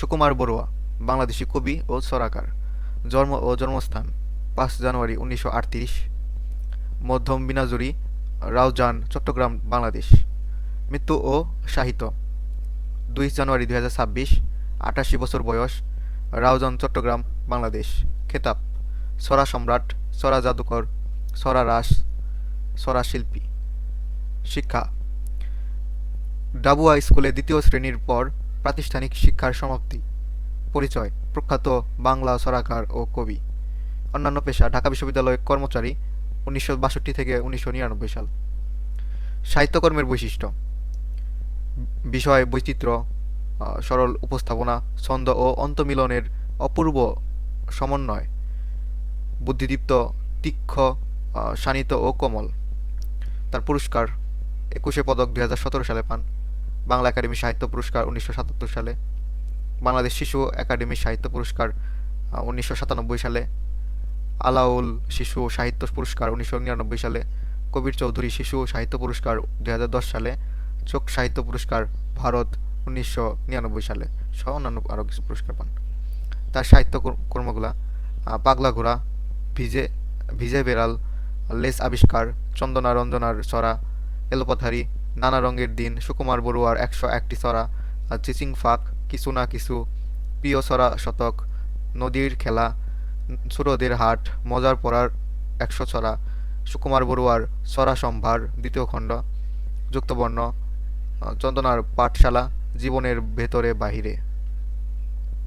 সুকুমার বড়ুয়া, বাংলাদেশী কবি ও সরাকার। জন্ম ও জন্মস্থান, পাঁচ জানুয়ারি উনিশশো আটত্রিশ। মধ্যম বিনাজুরি রাউজান, চট্টগ্রাম, বাংলাদেশ। মৃত্যু ও সাহিত্য, দুই জানুয়ারি দুই হাজার ছাব্বিশ, আটাশি বছর বয়স, রাউজান, চট্টগ্রাম, বাংলাদেশ। খেতাব, সরা সম্রাট, সরা জাদুকর, সরা রাস সরা শিল্পী। শিক্ষা, ডাবুয়া স্কুলে দ্বিতীয় শ্রেণির পর প্রাতিষ্ঠানিক শিক্ষার সমাপ্তি। পরিচয়, প্রখ্যাত বাংলা সরাকার ও কবি। অন্যান্য পেশা, ঢাকা বিশ্ববিদ্যালয়ের কর্মচারী, উনিশশো বাষট্টি থেকে উনিশশো নিরানব্বই সাল। সাহিত্যকর্মের বৈশিষ্ট্য। বিষয় বৈচিত্র্য সরল উপস্থাপনা, ছন্দ ও অন্তমিলনের অপূর্ব সমন্বয়। বুদ্ধিদীপ্ত, তীক্ষ্ণ শানিত ও কোমল। তার পুরস্কার একুশে পদক দুই হাজার সতেরো সালে পান। বাংলা একাডেমি সাহিত্য পুরস্কার উনিশশো সাতাত্তর সালে, বাংলাদেশ শিশু একাডেমি সাহিত্য পুরস্কার উনিশশো সাতানব্বই সালে, আলাউল শিশু সাহিত্য পুরস্কার উনিশশো নিরানব্বই সালে, কবির চৌধুরী শিশু সাহিত্য পুরস্কার দু হাজার দশ সালে, চোখ সাহিত্য পুরস্কার ভারত উনিশশো নিরানব্বই সালে, সহ অন্যান্য আরও কিছু পুরস্কার পান। তার সাহিত্য কর্মগুলা পাগলা ঘোড়া ভিজে ভিজে বেড়াল, লেস আবিষ্কার চন্দনা রঞ্জনার সরা এলোপাথারি নানা রঙের দিন, সুকুমার বড়ুয়ার একশো একটি সরা চিচিং ফাঁক, কিছু না কিছু, প্রিয় সরা শতক, নদীর খেলা, সুরদের হাট, মজার পড়ার একশো ছড়া, সুকুমার বড়ুয়ার সরা সম্ভার দ্বিতীয় খণ্ড, যুক্তবর্ণ চন্দনার পাঠশালা, জীবনের ভেতরে বাহিরে।